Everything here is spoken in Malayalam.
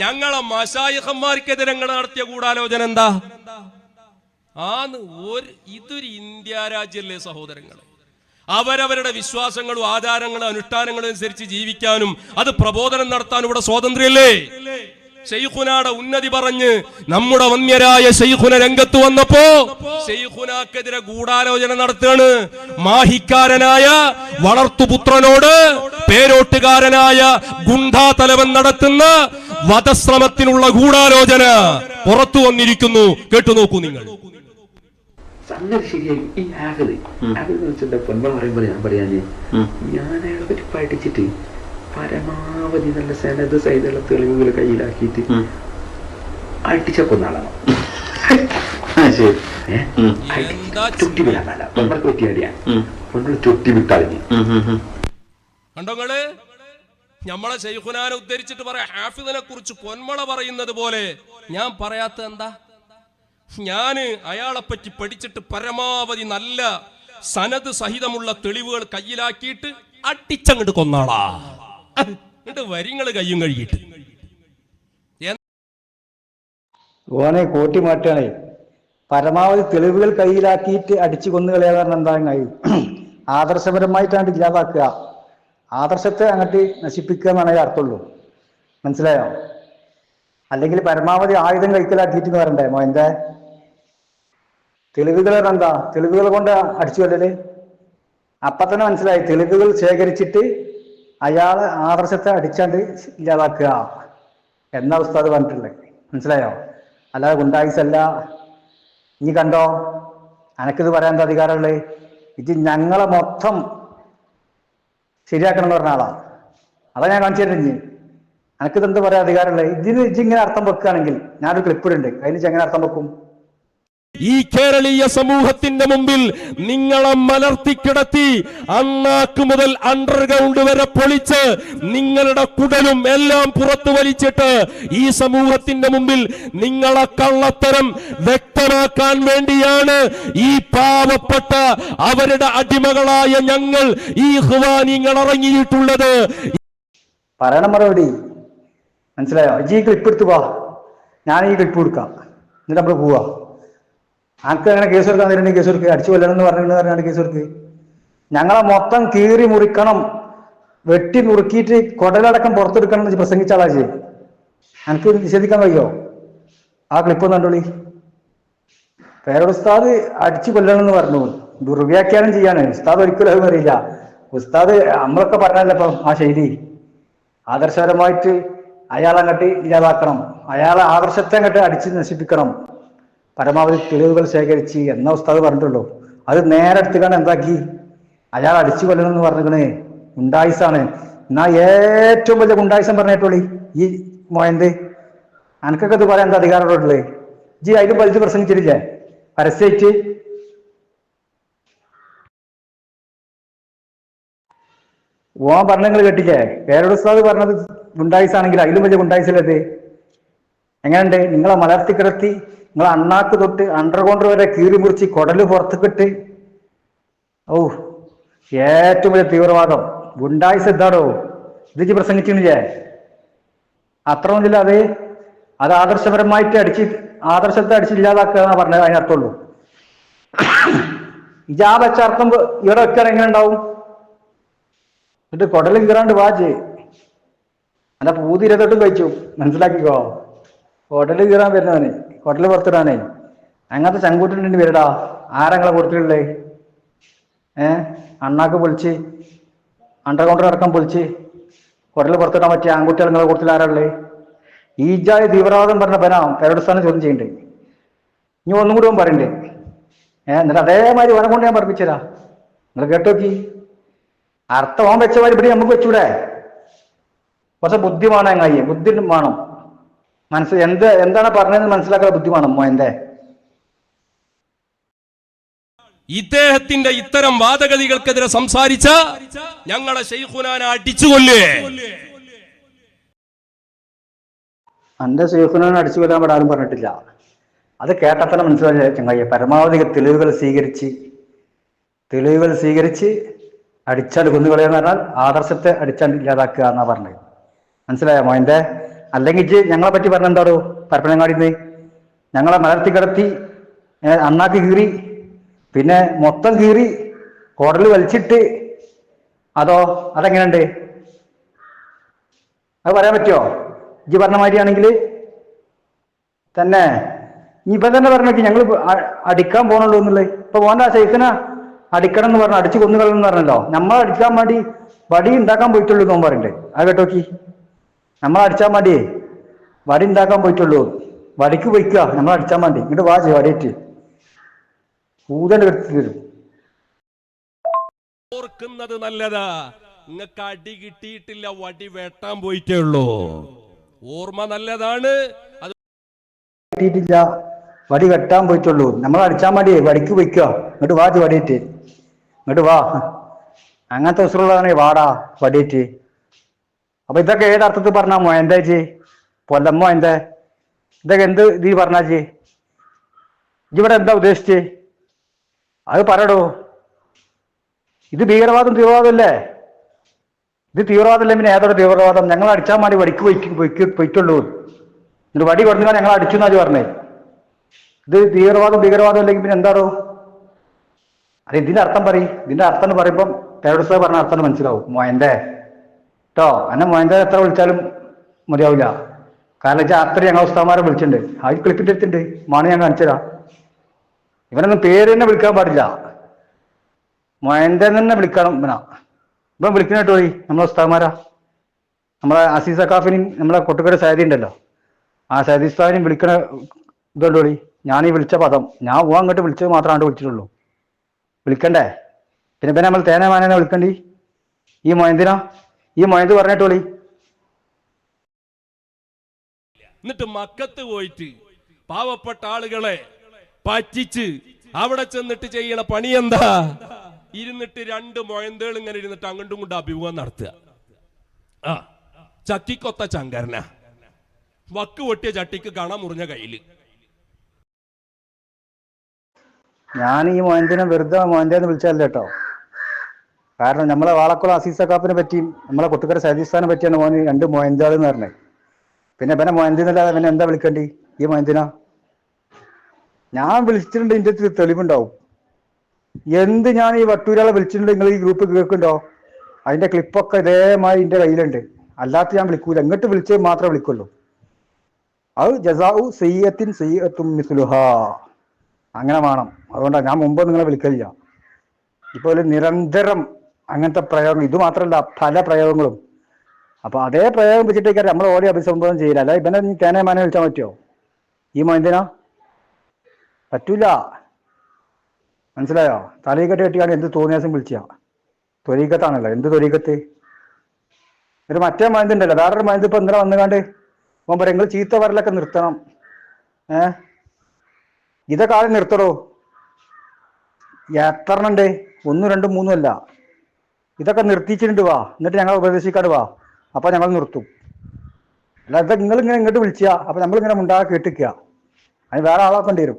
ഞങ്ങളെ മഷായിഹന്മാർക്കെതിരെ ഞങ്ങൾ നടത്തിയ ഗൂഢാലോചന എന്താ? ആന്ന് ഒരു ഇതൊരു ഇന്ത്യ രാജ്യല്ലേ സഹോദരങ്ങളെ. അവരവരുടെ വിശ്വാസങ്ങളും ആചാരങ്ങളും അനുഷ്ഠാനങ്ങളും അനുസരിച്ച് ജീവിക്കാനും അത് പ്രബോധനം നടത്താനും ഇവിടെ സ്വാതന്ത്ര്യല്ലേ? ഷെയ്ഖുനാടെ ഉന്നതി പറഞ്ഞ് നമ്മുടെ വന്യരായ ഷെയ്ഖുന രംഗത്ത് വന്നപ്പോ ഷെയ്ഖുനാക്കെതിരെ ഗൂഢാലോചന നടത്തുകയാണ്. മാഹിക്കാരനായ വളർത്തുപുത്രനോട് പേരോട്ടുകാരനായ ഗുണ്ടാ തലവൻ നടത്തുന്ന വധശ്രമത്തിനുള്ള ഗൂഢാലോചന പുറത്തു വന്നിരിക്കുന്നു. കേട്ടു നോക്കൂ നിങ്ങൾ. സംഗതി ശരിയായി ഈ ആകത് ആകത് വെച്ചിട്ട് പൊന്മ പറയുമ്പോൾ ഞാൻ പറയാന് ഞാൻ. അയാളെ പറ്റി പഠിച്ചിട്ട് പരമാവധി നല്ല സനത് സൈതുള്ള തെളിവുകൾ കയ്യിലാക്കിയിട്ട് അടിച്ച കൊന്നാളാണ് ചുട്ടി പറ്റിയ അടിയാ കണ്ടോ നിങ്ങൾ? നമ്മളെ ശൈഖുനാനെ ഉദ്ധരിച്ചിട്ട് പറയാ ഹാഫിദിനെ കുറിച്ച് പൊന്മള പറയുന്നത് പോലെ ഞാൻ പറയാത്ത എന്താ? ഞാൻ അയാളെ പറ്റി പഠിച്ചിട്ട് പരമാവധി നല്ല സനത് സഹിതമുള്ള തെളിവുകൾ കയ്യിലാക്കിയിട്ട് അടിച്ചങ്ങോട്ട് കൊന്നാളാ. എന്നിട്ട് വരിങ്ങൾ കയ്യും കഴുകിയിട്ട്. ഓനെ കോട്ടി മാറ്റണേ. പരമാവധി തെളിവുകൾ കയ്യിലാക്കിയിട്ട് അടിച്ചു കൊന്നുകളയാ കാരണം എന്താ? ആദർശപരമായിട്ടാണ് ഇല്ലാതാക്കുക. ആദർശത്തെ അങ്ങോട്ട് നശിപ്പിക്കുക എന്നാണ് അർത്ഥമുള്ളൂ. മനസ്സിലായോ? അല്ലെങ്കിൽ പരമാവധി ആയുധം കൈക്കലാക്കിയിട്ട് എന്ന് പറയണ്ടേ എന്താ? തെളിവുകൾ എന്താ? തെളിവുകൾ കൊണ്ട് അടിച്ചു കൊല്ലല്. അപ്പൊ തന്നെ മനസ്സിലായി. തെളിവുകൾ ശേഖരിച്ചിട്ട് അയാളെ ആദർശത്തെ അടിച്ചാണ്ട് ഇല്ലാതാക്കുക എന്ന അവസ്ഥ അത് പറഞ്ഞിട്ടുള്ളത് മനസ്സിലായോ? അല്ലാതെ ഗുണ്ടായിസല്ല. നീ കണ്ടോ? അനക്കിത് പറയാൻ എന്താ അധികാരമുള്ളത്? ഇത് ഞങ്ങളെ മൊത്തം ശരിയാക്കണം പറഞ്ഞ ആളാ. അതാ ഞാൻ കാണിച്ചു തരുന്നത് ഇനി. അനക്കിത് എന്ത് പറയാൻ അധികാരമുള്ളത്? ഇതിന് ഇജ്ജിങ്ങനെ അർത്ഥം വെക്കുകയാണെങ്കിൽ ഞാനൊരു ക്ലിപ്പിടുണ്ട് അതിന് ഇജ്ജ് എങ്ങനെ അർത്ഥം വെക്കും? ഈ കേരളീയ സമൂഹത്തിന്റെ മുമ്പിൽ നിങ്ങളെ മലർത്തിക്കിടത്തി അണ്ണാക്ക് മുതൽ അണ്ടർഗ്രൗണ്ട് വരെ പൊളിച്ച് നിങ്ങളുടെ കുടലും എല്ലാം പുറത്തു വലിച്ചിട്ട് ഈ സമൂഹത്തിന്റെ മുമ്പിൽ നിങ്ങളെ കള്ളത്തരം വ്യക്തമാക്കാൻ വേണ്ടിയാണ് ഈ പാവപ്പെട്ട അവരുടെ അടിമകളായ ഞങ്ങൾ ഈ ഹുവാനിങ്ങൾ ഇറങ്ങിയിട്ടുള്ളത്. പറയണം മറുപടി. മനസ്സിലായോ? ഈ ക്ലിപ്പ് എടുത്തു പോവാ. ഞാൻ ഈ ക്ലിപ്പ് കൊടുക്കാം എന്നിട്ട് നമ്മൾ പോവാ. ആർക്ക് അങ്ങനെ കേസ് കൊടുക്കാൻ തരണ്ടേ കേസ് കൊടുക്കുക അടിച്ചു കൊല്ലണം എന്ന് പറഞ്ഞു പറഞ്ഞാണ് കേസ് കൊടുക്കുക ഞങ്ങളെ മൊത്തം കീറി മുറിക്കണം. വെട്ടി നുറുക്കിയിട്ട് കൊടലടക്കം പുറത്തെടുക്കണം എന്ന് പ്രസംഗിച്ച ആളാ ചെയ്യും എനിക്ക് നിഷേധിക്കാൻ കഴിയോ ആ ക്ലിപ്പ് കണ്ടോളി. പേരോട് ഉസ്താദ് അടിച്ചു കൊല്ലണം എന്ന് പറഞ്ഞു. ദുർവ്യാഖ്യാനം ചെയ്യാണ്. ഉസ്താദ് ഒരിക്കലും അത് അറിയില്ല. ഉസ്താദ് നമ്മളൊക്കെ പറഞ്ഞല്ലോ ഇപ്പം ആ ശൈലി. ആദർശപരമായിട്ട് അയാളെ അങ്ങോട്ട് ഇല്ലാതാക്കണം. അയാളെ ആദർശത്തെ അങ്ങോട്ട് അടിച്ച് നശിപ്പിക്കണം. പരമാവധി തെളിവുകൾ ശേഖരിച്ച് എന്ന ഉസ്താദ് പറഞ്ഞിട്ടുള്ളൂ. അത് നേരെ എടുത്തുകാണ് എന്താക്കി? അയാൾ അടിച്ചു കൊല്ലണം എന്ന് പറഞ്ഞിരിക്കണേ. ഗുണ്ടായിസാണ്. എന്നാ ഏറ്റവും വലിയ ഗുണ്ടായിസം പറഞ്ഞിട്ടുള്ളി ഈ മോയന്ത് അനക്കൊക്കെ ഇത് പറയാൻ എന്താ അധികാരമുള്ളത്? ജി അതിന് വലിച്ച് പ്രസംഗിച്ചിട്ടില്ലേ? പരസ്യമായിട്ട് ഓൻ പറഞ്ഞങ്ങൾ കേട്ടില്ലേ? പേരോട് ഉസ്താദ് പറഞ്ഞത് ഗുണ്ടായിസാണെങ്കിൽ അതിലും വലിയ ഗുണ്ടായിസല്ലത് എങ്ങനെയുണ്ട്? നിങ്ങളെ മലർത്തി കിടത്തി നിങ്ങളെ അണ്ണാക്ക് തൊട്ട് അണ്ടർഗ്രൗണ്ട് വരെ കീറി മുറിച്ച് കുടൽ പുറത്തുകിട്ട് ഓ ഏറ്റവും വലിയ തീവ്രവാദം. ഗുണ്ടായിസ് എന്താടോ? ഇത് ഇജ്ജ് പ്രസംഗിച്ചില്ലേ അത്ര ഒന്നുമില്ല അത്. അത് ആദർശപരമായിട്ട് അടിച്ച് ആദർശത്തെ അടിച്ച് ഇല്ലാതാക്കുക എന്നാ പറഞ്ഞത് അതിനർത്ഥമുള്ളൂ ഇജാ വെച്ച അർത്ഥം ഇവിടെ വെക്കാൻ എങ്ങനെ ഉണ്ടാവും? എന്നിട്ട് കുടൽ കീറാണ്ട് വാജ് അല്ല പൂതിരത്തോട്ടും കഴിച്ചു. മനസ്സിലാക്കിക്കോ? കുടൽ കീറാൻ വരുന്നവന്. കുടൽ പുറത്തിടാനേ. അങ്ങനത്തെ ചങ്കൂറ്റുണ്ടെങ്കിൽ വരടാ. ആരങ്ങളെ കൊടുത്തിട്ടുള്ളേ? ഏ? അണ്ണാക്ക് പൊളിച്ച്. അണ്ടർകൗണ്ടർ അടക്കം പൊളിച്ച്. ഹോട്ടലിൽ പുറത്തിടാൻ പറ്റിയ ആൺകുട്ടികൾ നിങ്ങളെ കൊടുത്തിൽ ആരാളേ ഈജായ തീവ്രവാദം പറഞ്ഞ ബനാം പേരോടസ്ഥാനം ചോദ്യം ചെയ്യണ്ടേ. ഇനി ഒന്നും കൂടി ഓൻ പറയണ്ടേ. ഏ? എന്നിട്ട് അതേമാതിരി വരം കൊണ്ട് ഞാൻ പറപ്പിച്ചരാ നിങ്ങൾ കേട്ടോക്കി. അർത്ഥം വെച്ച മാതിരി ഇവിടെ നമുക്ക് വെച്ചൂടെ. കുറച്ച് ബുദ്ധി വേണം എങ്ങായി ബുദ്ധി വേണം മനസ്സ് എന്ത് എന്താണ് പറഞ്ഞതെന്ന് മനസ്സിലാക്കാൻ ബുദ്ധി വേണം മോയന്റെ ഇദ്ദേഹത്തിന്റെ ഇത്തരം വാദഗതികൾക്കെതിരെ സംസാരിച്ച ഞങ്ങളെ ഷെയ്ഖുനാനെ അടിച്ചുകൊല്ലേ. എന്റെ ശൈഖുനാനെ അടിച്ചു കൊല്ലാൻ ഇവിടെ ആരും പറഞ്ഞിട്ടില്ല. അത് കേട്ടാൽ തന്നെ മനസ്സിലായി ചങ്ങായി പരമാവധി തെളിവുകൾ സ്വീകരിച്ച് തെളിവുകൾ സ്വീകരിച്ച് അടിച്ചാൽ കുന്നുകളയെന്ന് പറഞ്ഞാൽ ആദർശത്തെ അടിച്ചാൽ ഇല്ലാതാക്കുക എന്നാ പറഞ്ഞത്. മനസ്സിലായോ മോയന്റെ അല്ലെങ്കിൽ ഞങ്ങളെ പറ്റി പറഞ്ഞ എന്താടോ പരപ്പനങ്ങാടിന്ന്? ഞങ്ങളെ മലർത്തി കിടത്തി അണ്ണാക്ക് കീറി പിന്നെ മൊത്തം കീറി കുടൽ വലിച്ചിട്ട് അതോ അതെങ്ങനെയുണ്ട്? അത് പറയാൻ പറ്റുമോ ഇജ്ജ് പറഞ്ഞ മാതിരിയാണെങ്കിൽ തന്നെ. ഇനി ഇപ്പൊ തന്നെ പറഞ്ഞു ഞങ്ങൾ അടിക്കാൻ പോകണുള്ളൂ എന്നുള്ളത്. ഇപ്പൊ പോണ്ട ശൈസന അടിക്കണം എന്ന് പറഞ്ഞു അടിച്ചു കൊന്നുകളെന്ന് പറഞ്ഞല്ലോ. നമ്മൾ അടിക്കാൻ വേണ്ടി വടി ഉണ്ടാക്കാൻ പോയിട്ടുള്ളൂ എന്ന് പറയണ്ടേ. അത് കേട്ടോക്കി. നമ്മൾ അടിച്ചാൽ മതി. വടി ഉണ്ടാക്കാൻ പോയിട്ടുള്ളൂ. വടിക്ക് പോയിക്കുക നമ്മൾ അടിച്ചാൽ മതി. ഇങ്ങോട്ട് വാ വടിയിട്ട് കൂതന്റെ എടുത്ത് തരും. ഓർക്കുന്നത് നല്ലതാ. നിങ്ങൾക്ക് അടി കിട്ടിയിട്ടില്ല. വടി വെട്ടാൻ പോയിട്ടേ ഉള്ളൂ. ഓർമ്മ നല്ലതാണ്. അത് കിട്ടിയിട്ടില്ല. വടി വെട്ടാൻ പോയിട്ടുള്ളൂ. നമ്മൾ അടിച്ചാൽ മതി. വടിക്ക് വയ്ക്കുക. ഇങ്ങോട്ട് വാ വടിയിട്ട് ഇങ്ങോട്ട് വാ. അങ്ങനത്തെ ഉസറുള്ളതാണ് വാടാ. വടിയേറ്റ് അപ്പൊ ഇതൊക്കെ ഏത് അർത്ഥത്തിൽ പറഞ്ഞാ ജി പൊല്ലമ്മോ എന്താ? ഇതൊക്കെ എന്ത് ഇതീ പറഞ്ഞാ ജി ഇവിടെ എന്താ ഉദ്ദേശിച്ച്? അത് പറയടോ. ഇത് ഭീകരവാദം തീവ്രവാദം അല്ലേ? ഇത് തീവ്രവാദമല്ലേ പിന്നെ ഏതൊരു തീവ്രവാദം? ഞങ്ങൾ അടിച്ചാൽ മതി വടിക്ക് പോയിക്ക് പോയിക്ക് പോയിട്ടുള്ളൂ. എന്നിട്ട് വടി കൊടുക്കാൻ ഞങ്ങൾ അടിച്ചു എന്നാ പറഞ്ഞേ? ഇത് തീവ്രവാദം ഭീകരവാദം അല്ലെങ്കിൽ പിന്നെ എന്താടോ? അത് ഇതിന്റെ അർത്ഥം പറയും. ഇതിന്റെ അർത്ഥം പറയുമ്പം ടെററിസ്റ്റ് പറഞ്ഞ അർത്ഥം മനസ്സിലാവും. മോയന്റെ കേട്ടോ എന്നെ മോയന്റെ എത്ര വിളിച്ചാലും മതിയാവില്ല കാരണം വെച്ചാൽ അത്ര ഞങ്ങൾ ഉസ്താമാരെ വിളിച്ചിട്ടുണ്ട്. ആ ക്ലിപ്പിന്റെ അടുത്തുണ്ട് മാണി ഞാൻ കാണിച്ചതാ ഇവനൊന്നും പേര് തന്നെ വിളിക്കാൻ പാടില്ല. മോയന്റെ തന്നെ വിളിക്കണം ഇവനാ. ഇവൻ വിളിക്കുന്ന കേട്ടോ നമ്മളെ ഉസ്താമാരാ നമ്മളെ അസീസ് കാഫിനും നമ്മളെ കൊട്ടുകര സാരി ഉണ്ടല്ലോ. ആ സാരി ഉസ്താദിനും വിളിക്കണ ഇതുണ്ടോ ഞാൻ ഈ വിളിച്ച പദം. ഞാൻ പോവാൻ അങ്ങോട്ട് വിളിച്ചത് മാത്രമാണ് വിളിച്ചിട്ടുള്ളൂ. വിളിക്കണ്ടേ? പിന്നെ പിന്നെ നമ്മൾ തേനെ മാനനെ വിളിക്കണ്ടി? ഈ മൊയന്തിനാ ഈ മൊയത് പറഞ്ഞിട്ടോളി. എന്നിട്ട് മക്കത്ത് പോയിട്ട് പാവപ്പെട്ട ആളുകളെ പറ്റിച്ച് അവിടെ ചെന്നിട്ട് ചെയ്യണ പണി എന്താ? ഇരുന്നിട്ട് രണ്ട് മൊയന്തകൾ ഇങ്ങനെ ഇരുന്നിട്ട് അങ്ങോട്ടും ഇങ്ങോട്ടും അഭിമുഖം നടത്തുക. ആ ചക്കിക്കൊത്ത ചങ്കരന. വക്ക് പൊട്ടിയ ചട്ടിക്ക് കണ മുറിഞ്ഞ കയ്യിൽ. ഞാൻ ഈ മൊയന്തിനെ വെറുതെ മൊയന്തേന്ന് വിളിച്ചതല്ല കേട്ടോ. കാരണം നമ്മളെ വാളക്കുളം അസീസ കാപ്പിനെ പറ്റിയും നമ്മളെ കുട്ടിക്കര സജീസ്ഥാനെ പറ്റിയാണ് മോന് രണ്ട് മൊയന്താൾ എന്ന് പറഞ്ഞത്. പിന്നെ പിന്നെ മൊയന്തിന്നല്ലാതെ പിന്നെ എന്താ വിളിക്കണ്ടി? ഈ മൊയന്തിന ഞാൻ വിളിച്ചിട്ടുണ്ട് അടുത്ത് തെളിവുണ്ടാവും. എന്ത് ഞാൻ ഈ വട്ടൂരാളെ വിളിച്ചിട്ടുണ്ട് നിങ്ങൾ ഈ ഗ്രൂപ്പ് കേൾക്കുന്നുണ്ടോ? അതിന്റെ ക്ലിപ്പൊക്കെ ഇതേമായി എന്റെ കയ്യിലുണ്ട്. അല്ലാത്ത ഞാൻ വിളിക്കൂല. എങ്ങോട്ട് വിളിച്ചേ മാത്രമേ വിളിക്കുള്ളൂ. അത് ജസാഉ സയ്യത്തിൻ സയ്യത്തും മിസ്ലുഹ. അങ്ങനെ വേണം. അതുകൊണ്ടാണ് ഞാൻ മുമ്പ് നിങ്ങളെ വിളിക്കലില്ല. ഇപ്പോൾ നിരന്തരം അങ്ങനത്തെ പ്രയോഗം ഇത് മാത്രമല്ല പല പ്രയോഗങ്ങളും. അപ്പൊ അതേ പ്രയോഗം വെച്ചിട്ടേക്കാർ നമ്മൾ ഓരോ അഭിസംബോധന ചെയ്യില്ല അല്ല ഇവനെ നീ തേനെ മാനെ വിളിച്ചാൽ പറ്റുമോ ഈ മൊയന്തിനാ പറ്റൂല. മനസ്സിലായോ? തലയിക്കട്ട് കെട്ടിയാണ് എന്ത് തോന്നിയാസം വിളിച്ചാ? തൊലീക്കത്താണല്ലോ എന്ത് തൊലീക്കത്ത് ഒരു മറ്റേ മൈന്തുണ്ടല്ലോ വേറൊരു മൈന്ത് ഇപ്പൊ ഇന്നലെ വന്നുകാണ്ട് നിങ്ങൾ ചീത്ത വരലൊക്കെ നിർത്തണം. ഏ? ഇതൊക്കെ ആരും നിർത്തടോ. എത്രണ്ട് ഒന്നും രണ്ടും മൂന്നും അല്ല. ഇതൊക്കെ നിർത്തിച്ചിട്ടുണ്ട് വാ. എന്നിട്ട് ഞങ്ങൾ ഉപദേശിക്കാണ്ട് വാ. അപ്പൊ ഞങ്ങൾ നിർത്തും. അല്ല ഇതൊക്കെ നിങ്ങൾ ഇങ്ങനെ ഇങ്ങോട്ട് വിളിച്ചാ അപ്പൊ നമ്മൾ ഇങ്ങനെ മുണ്ടാ കേട്ടിക്കുക അതിന് വേറെ ആളാക്കേണ്ടി വരും.